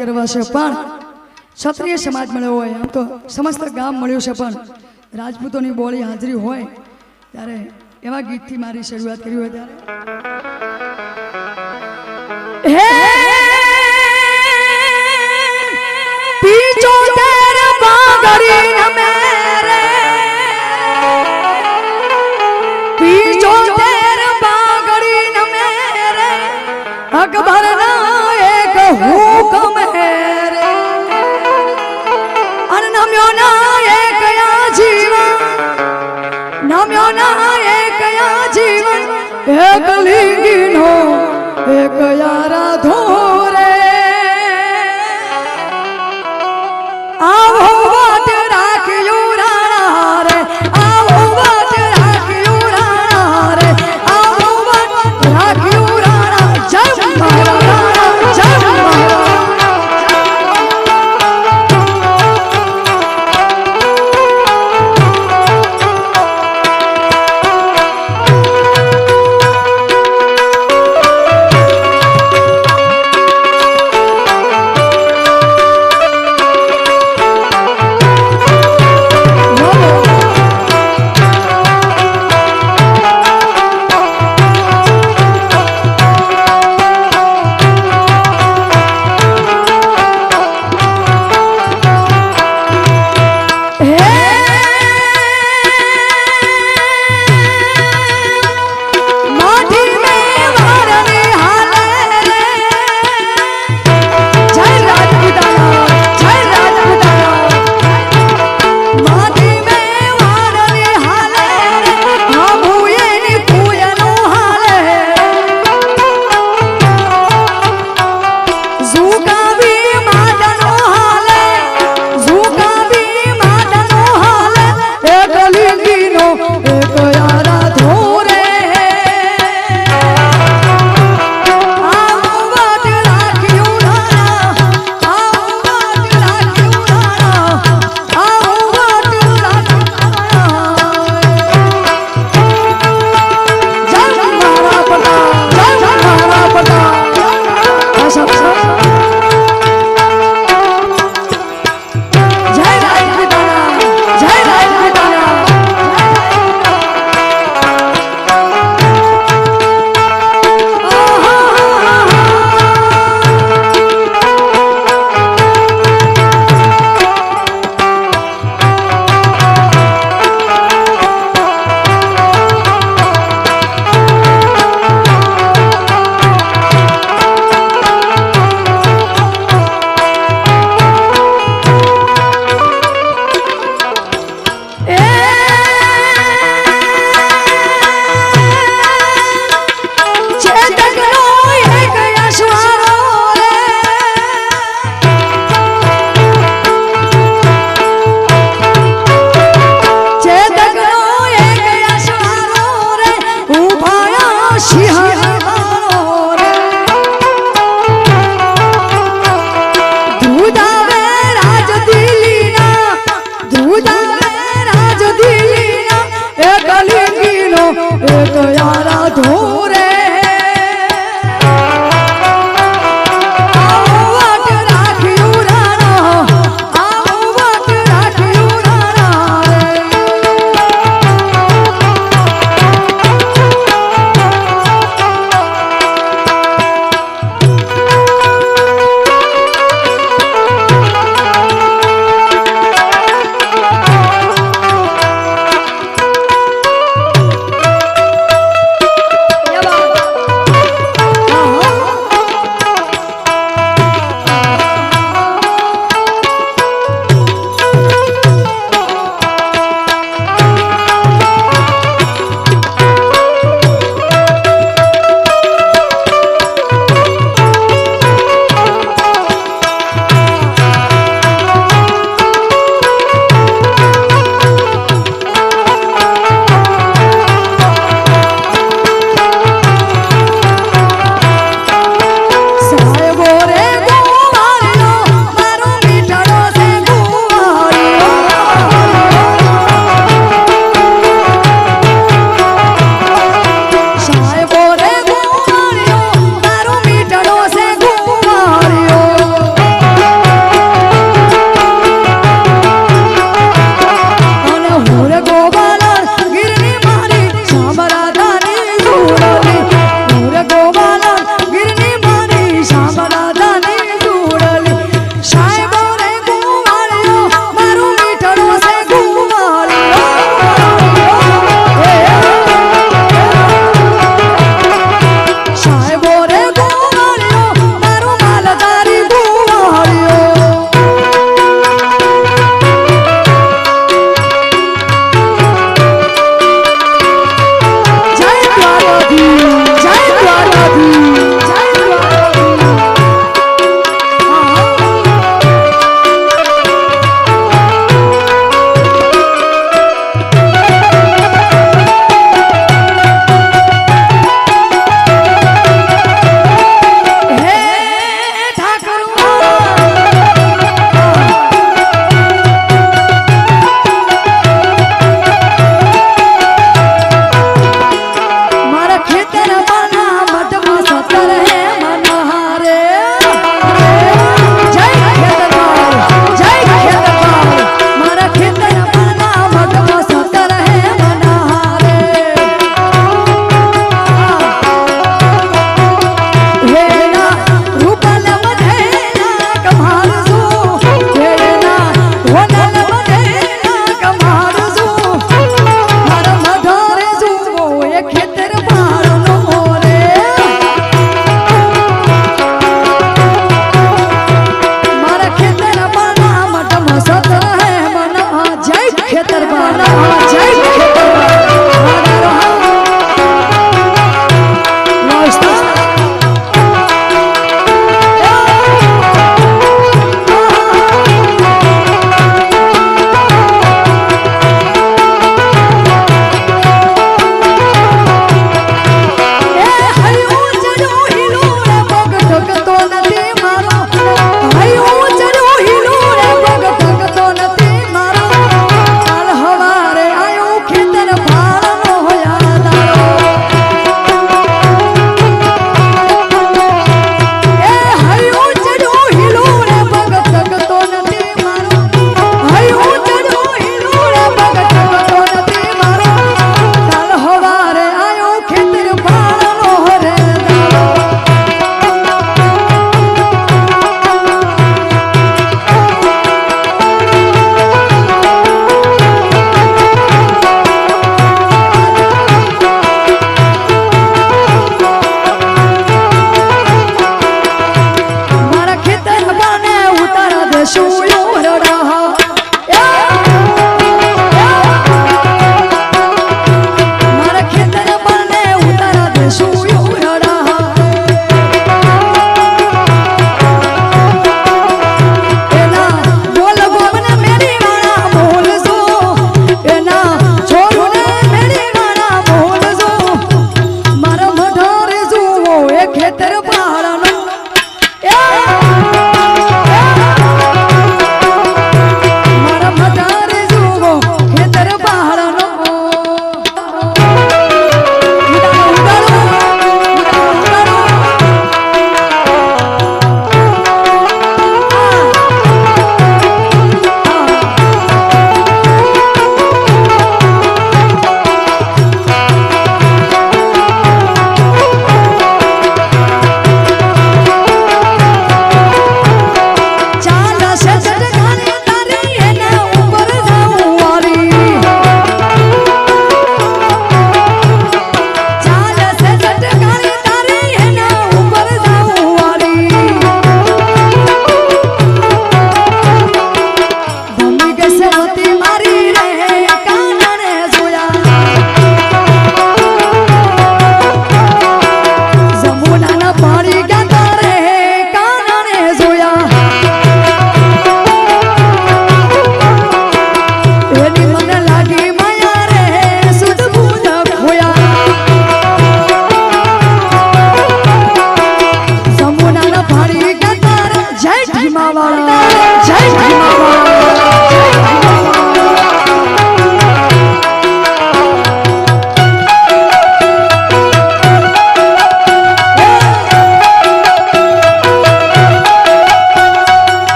કરવા છે. પણ ક્ષત્રિય સમાજ મળ્યો હોય આમ તો સમસ્ત ગામ મળ્યું છે. પણ રાજપૂતોની બોલી હાજરી હોય ત્યારે એવા ગીતથી મારી શરૂઆત કરી હોય ત્યારે.